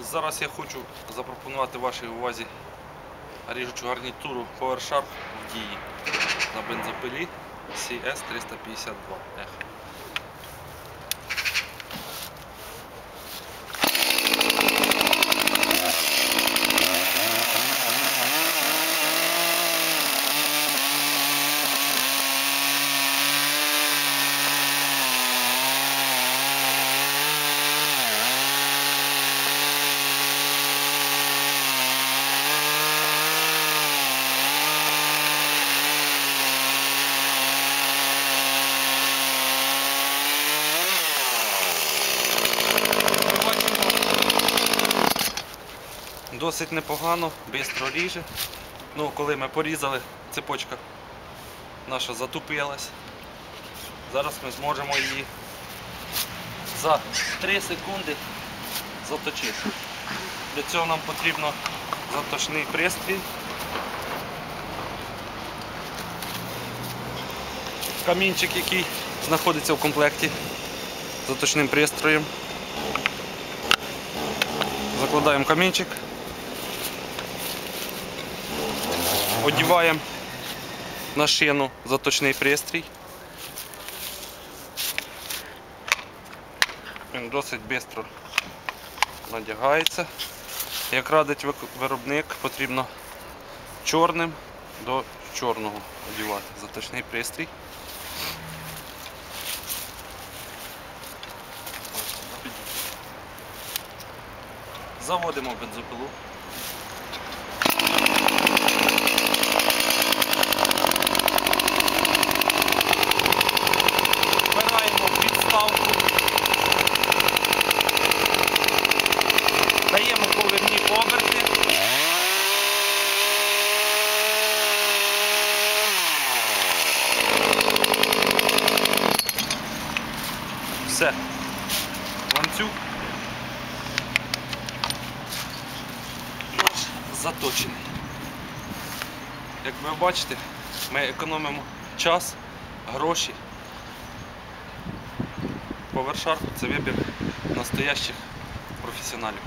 Зараз я хочу запропонувати вашій увазі ріжучу гарнітуру PowerSharp в дії на бензопилі CS352 Echo. Досить непогано, швидко ріже. Ну, коли ми порізали, цепочка наша затупилась. Зараз ми зможемо її за 3 секунди заточити. Для цього нам потрібно заточний пристрій. Камінчик, який знаходиться в комплекті заточним пристроєм. Закладаємо камінчик. Одіваємо на шину заточний пристрій. Він досить швидко надягається. Як радить виробник, потрібно чорним до чорного одівати заточний пристрій. Заводимо бензопилу. Все. Ланцюг. наш заточений. Як ви бачите, ми економимо час, гроші. Повершарп це вибір настоящих професіоналів.